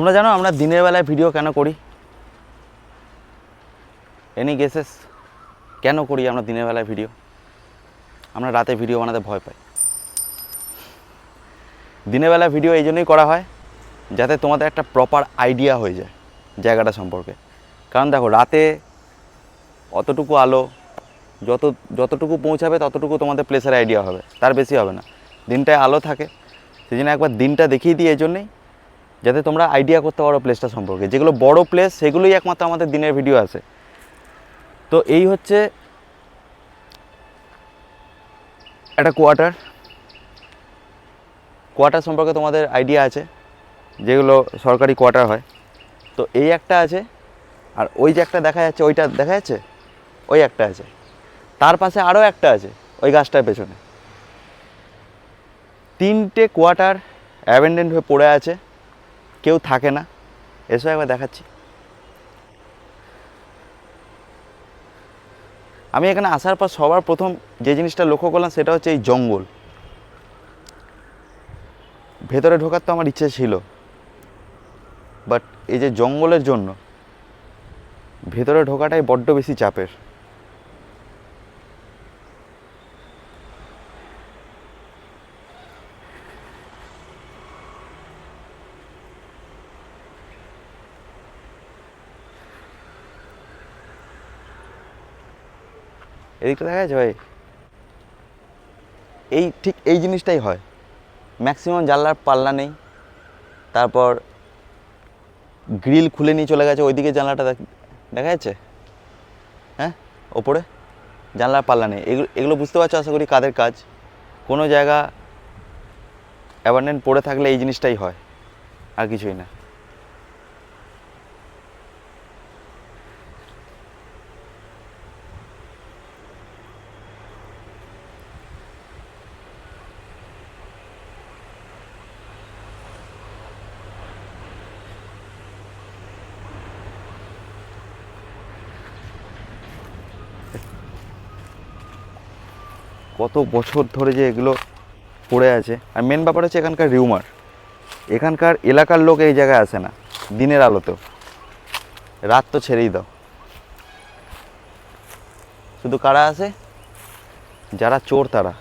তোমরা জানো আমরা দিনের বেলায় ভিডিও কেন করি? এনি গেসেস কেন করি আমরা দিনের বেলায় ভিডিও আমরা রাতে ভিডিও বানাতে ভয় পাই। দিনের বেলা ভিডিও এই জন্যই করা হয় যাতে তোমাদের একটা প্রপার আইডিয়া হয়ে যায় জায়গাটা সম্পর্কে। কারণ দেখো, রাতে অতটুকু আলো, যত, যতটুকু পৌঁছাবে ততটুকু তোমাদের প্লেসের আইডিয়া হবে। তার বেশি হবে না। দিনটায় আলো থাকে। সেই জন্য একবার দিনটা দেখিয়ে দিই এই জন্যেই। যাতে তোমরা আইডিয়া করতে পারো প্লেসটা সম্পর্কে। যেগুলো বড় প্লেস সেগুলোই একমাত্র আমাদের দিনের ভিডিও আছে। তো এই হচ্ছে একটা কোয়ার্টার কোয়ার্টার সম্পর্কে তোমাদের আইডিয়া আছে, যেগুলো সরকারি কোয়ার্টার হয়। তো এই একটা আছে, আর ওই যে একটা দেখা যাচ্ছে, ওইটা দেখা যাচ্ছে? ওই একটা আছে। তার পাশে আরও একটা আছে, ওই গাছটার পেছনে। তিনটে কোয়ার্টার অ্যাবেন্ডেন্ট হয়ে পড়ে আছে। কেউ থাকে না। এসো একবার দেখাচ্ছি। আমি এখানে আসার পর সবার প্রথম যে জিনিসটা লক্ষ্য করলাম সেটা হচ্ছে এই জঙ্গল। ভেতরে ঢোকার তো আমার ইচ্ছে ছিল। বাট এই যে জঙ্গলের জন্য, ভেতরে ঢোকাটাই বড্ড বেশি চাপের। এদিকটা দেখা যাচ্ছে ভাই, এই ঠিক এই জিনিসটাই হয়। ম্যাক্সিমাম জানলার পাল্লা নেই, তারপর গ্রিল খুলে নিয়ে চলে গেছে, ওইদিকে জানলাটা দেখ- যাচ্ছে? হ্যাঁ ওপরে জানলার পাল্লা নেই। এগুলো এগুলো বুঝতে পারছ আশা করি কাদের কাজ? কোনো জায়গা অ্যাবান্ডেন্ট পড়ে থাকলে এই জিনিসটাই হয়, আর কিছুই না। কত বছর ধরে যে এগুলো পড়ে আছে। আর মেন ব্যাপার হচ্ছে এখানকার রিউমার এখানকার এলাকার লোক এই জায়গায় আসে না। দিনের আলোতেও। রাত তো ছেড়েই দাও। শুধু কারা আসে যারা চোর তারা।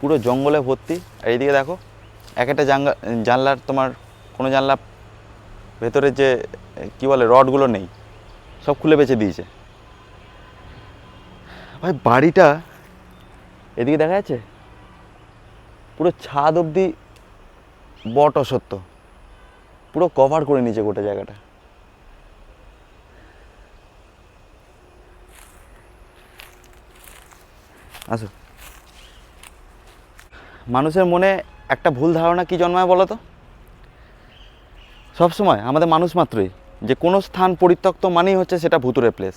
পুরো জঙ্গলে ভর্তি। আর এইদিকে দেখো, এক একটা জানলা জানলার তোমার কোনো জানলা ভেতরে যে, কি বলে, রডগুলো নেই। সব খুলে বেঁচে দিয়েছে। ভাই, বাড়িটা এদিকে দেখা যাচ্ছে? পুরো ছাদ অবধি বট অসত্য। পুরো কভার করে নিয়েছে গোটা জায়গাটা। আসো। মানুষের মনে একটা ভুল ধারণা কি জন্মায় বলো তো? সবসময় আমাদের মানুষ মাত্রই, যে কোনো স্থান পরিত্যক্ত মানেই হচ্ছে সেটা ভুতুরে প্লেস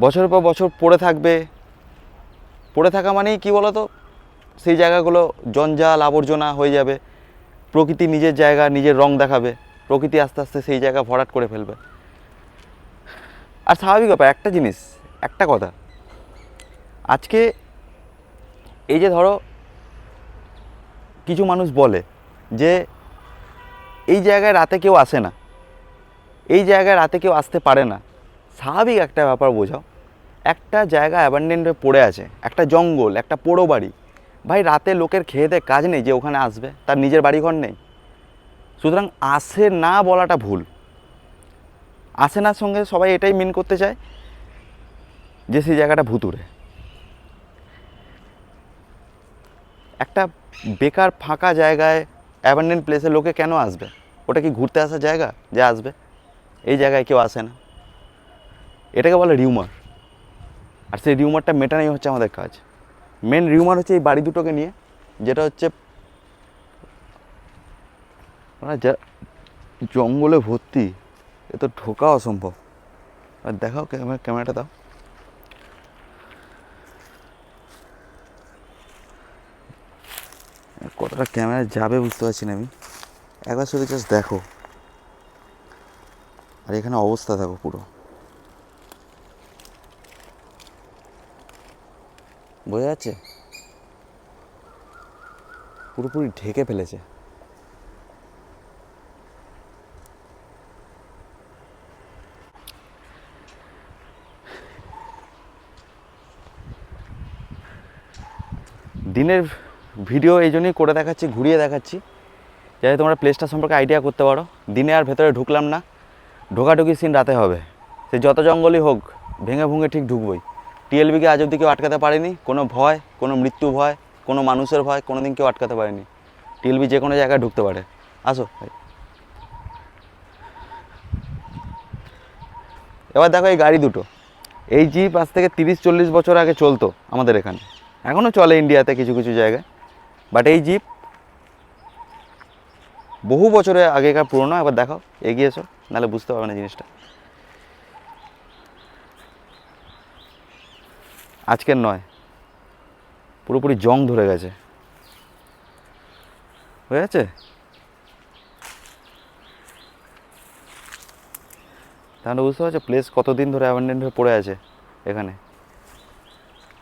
বছরের পর বছর পড়ে থাকবে। পড়ে থাকা মানেই কি বলতো? সেই জায়গাগুলো জঞ্জাল, আবর্জনা হয়ে যাবে। প্রকৃতি নিজের জায়গা, নিজের রং দেখাবে। প্রকৃতি আস্তে আস্তে সেই জায়গা ভরাট করে ফেলবে। আর স্বাভাবিক ব্যাপার, একটা জিনিস, একটা কথা। আজকে এই যে ধরো, কিছু মানুষ বলে যে, এই জায়গায় রাতে কেউ আসে না। এই জায়গায় রাতে কেউ আসতে পারে না। স্বাভাবিক একটা ব্যাপার বোঝাও। একটা জায়গা অ্যাবান্ডেন্ট হয়ে পড়ে আছে, একটা জঙ্গল, একটা পোড়ো বাড়ি। ভাই, রাতে লোকের খেয়ে কাজ নেই যে ওখানে আসবে, তার নিজের বাড়িঘর নেই। সুতরাং আসে না বলাটা ভুল। আসে না সঙ্গে সবাই এটাই মিন করতে চায় যে সেই জায়গাটা ভুতুরে একটা বেকার ফাঁকা জায়গায় অ্যাবান্ডেন্ট প্লেসে লোকে কেন আসবে? ওটা কি ঘুরতে আসার জায়গা? যে আসবে। এই জায়গায় কেউ আসে না। এটাকে বলে রিউমার। আর সেই রিউমারটা মেটানোই হচ্ছে আমাদের কাজ। মেন রিউমার হচ্ছে এই বাড়ি দুটোকে নিয়ে, যেটা হচ্ছে ওরা যা জঙ্গলে ভর্তি, এ তো ঢোকা অসম্ভব। আর দেখাও ক্যামেরা ক্যামেরাটা দাও। কতটা ক্যামেরা যাবে বুঝতে পারছি না আমি। একবার শুধু জাস্ট দেখো। আর এখানে অবস্থা দেখো পুরো। বোঝা যাচ্ছে? পুরোপুরি ঢেকে ফেলেছে। দিনের ভিডিও এই জন্যই করে দেখাচ্ছি, ঘুরিয়ে দেখাচ্ছি। যাতে তোমরা প্লেসটা সম্পর্কে আইডিয়া করতে পারো। দিনে আর ভেতরে ঢুকলাম না। ঢোকাঢুকি সিন রাতে হবে। সে যত জঙ্গলই হোক, ভেঙে ভুঙে ঠিক ঢুকবই। টিএলবিকে আজ অব্দি কেউ আটকাতে পারেনি। কোনো ভয়, কোনো মৃত্যু ভয়, কোনো মানুষের ভয় কোনো দিন কেউ আটকাতে পারেনি। টিএলবি যে কোনো জায়গায় ঢুকতে পারে। আসো, ভাই। এবার দেখো এই গাড়ি দুটো। এই জিপ আজ থেকে তিরিশ, চল্লিশ বছর আগে চলতো আমাদের এখানে। এখনও চলে ইন্ডিয়াতে কিছু কিছু জায়গায়। বাট এই জিপ বহু বছরের আগেকার পুরনো। এবার দেখো, এগিয়ে এসো, নাহলে বুঝতে পারবে না জিনিসটা। আজকের নয়। পুরোপুরি জং ধরে গেছে। হয়ে গেছে? তাহলে বুঝতে পারছ প্লেস কতদিন ধরে অ্যাবান্ডেন্ট হয়ে পড়ে আছে এখানে?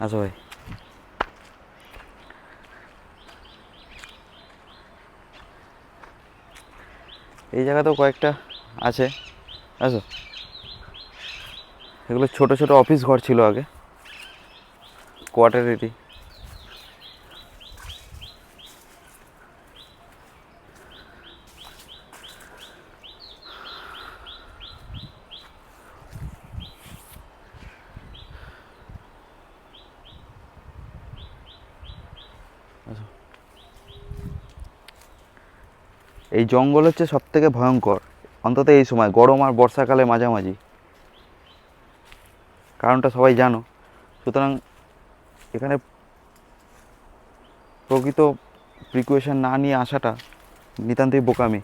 আসো ভাই। এই জায়গাতেও কয়েকটা আছে। আসো এগুলো ছোট ছোট অফিস ঘর ছিল আগে। কোয়ার্টারেরই এই জঙ্গল হচ্ছে সব থেকে ভয়ঙ্কর। অন্তত এই সময়, গরম আর বর্ষাকালে মাঝামাঝি। কারণটা সবাই জানো। সুতরাং এখানে প্রকৃত প্রিকুয়েশন না নিয়ে আসাটা নিতান্তই বোকামি।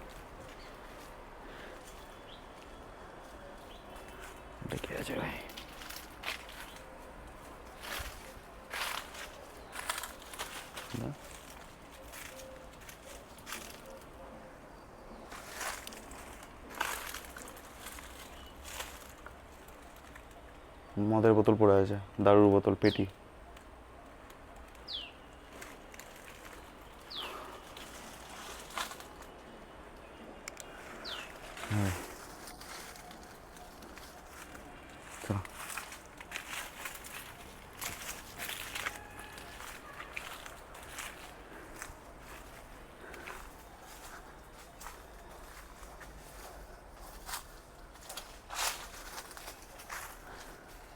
মদের বোতল পড়ে আছে, দারুর বোতল, পেটি।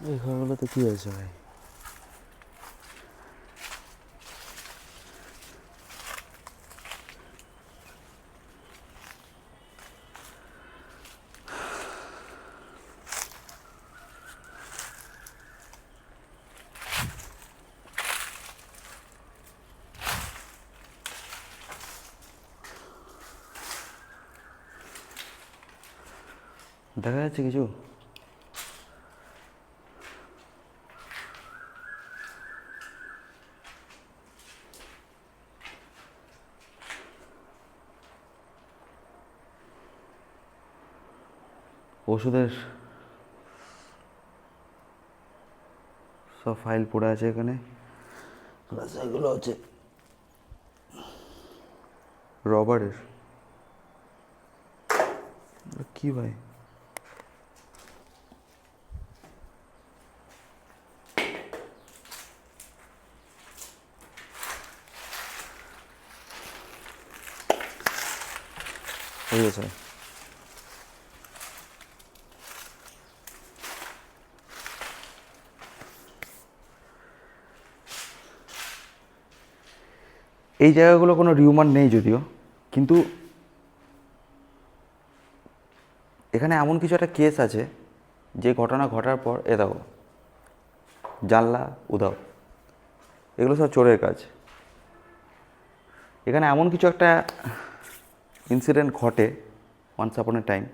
এই ঘরগুলোতে কি হয়েছে ভাই দেখা যাচ্ছে কিছু ওষুধের সব ফাইল পড়ে আছে এখানে। প্লাস এগুলো হচ্ছে রবারের। কি ভাই? হয়ে এই জায়গাগুলো কোনো রিউমার নেই যদিও, কিন্তু এখানে এমন কিছু একটা কেস আছে, যে ঘটনা ঘটার পর, এ দাও জানলা উদাও এগুলো সব চোরের কাজ। এখানে এমন কিছু একটা ইনসিডেন্ট ঘটে ওয়ান্স আপন এ টাইম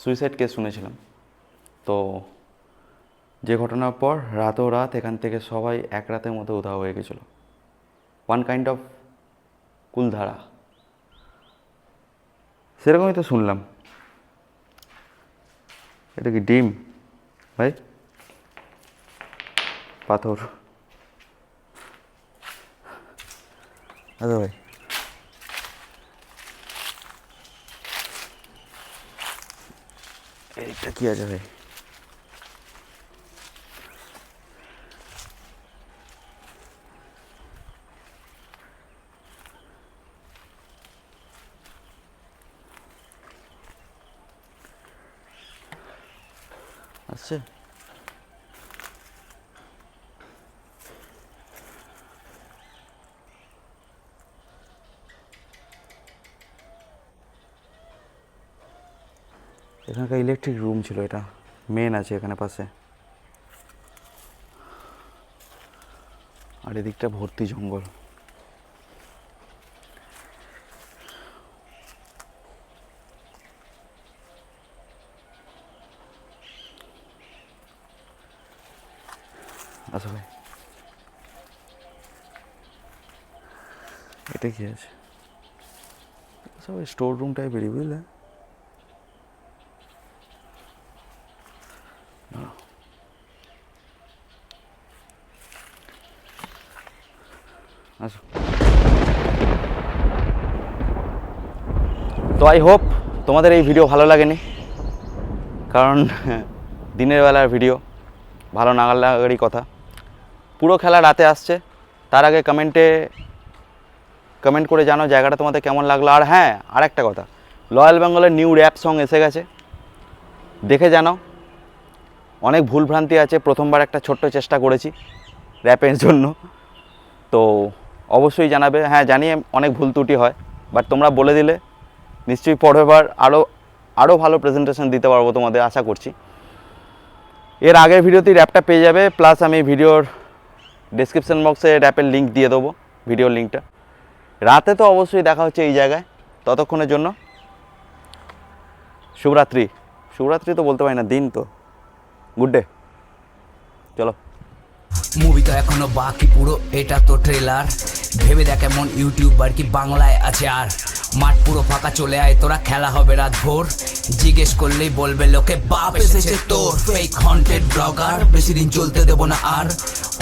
সুইসাইড কেস শুনেছিলাম। তো যে ঘটনার পর রাতও রাত এখান থেকে সবাই এক রাতের মধ্যে উধাও হয়ে গেছিল। One kind of Kuldhara. সেরকমই তো শুনলাম। এটা কি ডিম? ভাই? পাথর। আচ্ছা ভাই। এইটা কি আছে ভাই? আসছে এখানকার ইলেকট্রিক রুম ছিল এটা। মেন আছে এখানে পাশে। আর এদিকটা ভর্তি জঙ্গল আসো ভাই এটা কি আছে? সব স্টোর রুম টাইপেরই বুঝলে? তো আই হোপ তোমাদের এই ভিডিও ভালো লাগেনি, কারণ দিনের বেলার ভিডিও ভালো নাগাল লাগারই কথা। পুরো খেলা রাতে আসছে, তার আগে কমেন্টে কমেন্ট করে জানো জায়গাটা তোমাদের কেমন লাগল। আর হ্যাঁ আর একটা কথা রয়্যাল বেঙ্গলের নিউ র্যাপ সং এসে গেছে। দেখে জানো অনেক ভুলভ্রান্তি আছে, প্রথমবার একটা ছোট্ট চেষ্টা করেছি র্যাপের জন্য। তো অবশ্যই জানাবে হ্যাঁ জানি অনেক ভুল ত্রুটি হয় বাট তোমরা বলে দিলে, নিশ্চয়ই পরেরবার আরও আরও ভালো প্রেজেন্টেশন দিতে পারব তোমাদের, আশা করছি। এর আগের ভিডিওতেই র্যাপটা পেয়ে যাবে প্লাস আমি ভিডিওর ডিসক্রিপশন বক্সে র্যাপের লিঙ্ক দিয়ে দেবো ভিডিওর লিঙ্কটা রাতে তো অবশ্যই দেখা হচ্ছে এই জায়গায়, ততক্ষণের জন্য। শুভরাত্রি। শুভরাত্রি তো বলতে পারি না, দিন তো। গুড ডে চলো। মুভি তো এখনও বাকি পুরো, এটা তো ট্রেলার ভেবে দেখ এমন ইউটিউবার কি বাংলায় আছে আর। মাঠ পুরো ফাঁকা চলে আয়, তোরা খেলা হবে রাত ভোর জিজ্ঞেস করলেই বলবে, লোকে বাপ এসেছে তোর ফেক হন্টেড ব্লগার বেশি দিন চলতে দেবো না আর।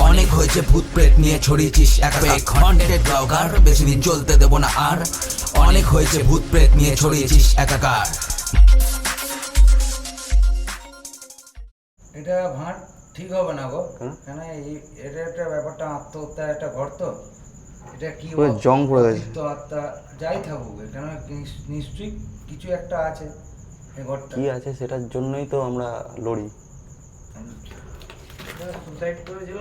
অনেক হয়েছে ভূত প্রেত নিয়ে ছড়িয়েছিস এক ফেক হন্টেড ব্লগার বেশি দিন চলতে দেবো না আর। অনেক হয়েছে ভূত প্রেত নিয়ে ছড়িয়েছিস একাকার। এটা ভাঁট ঠিক হবে না গো। কেন? এই এটা একটা ব্যাপারটা আত্মহত্যার একটা ঘর তো এটা কি জং পড়ে গেছে। অতিরিক্ত আত্মা যাই থাকুক এখানে নিশ- নিশ্চয়ই কিছু একটা আছে এই ঘরটা কি আছে সেটার জন্যই তো আমরা লড়ি। সুসাইড করেছিল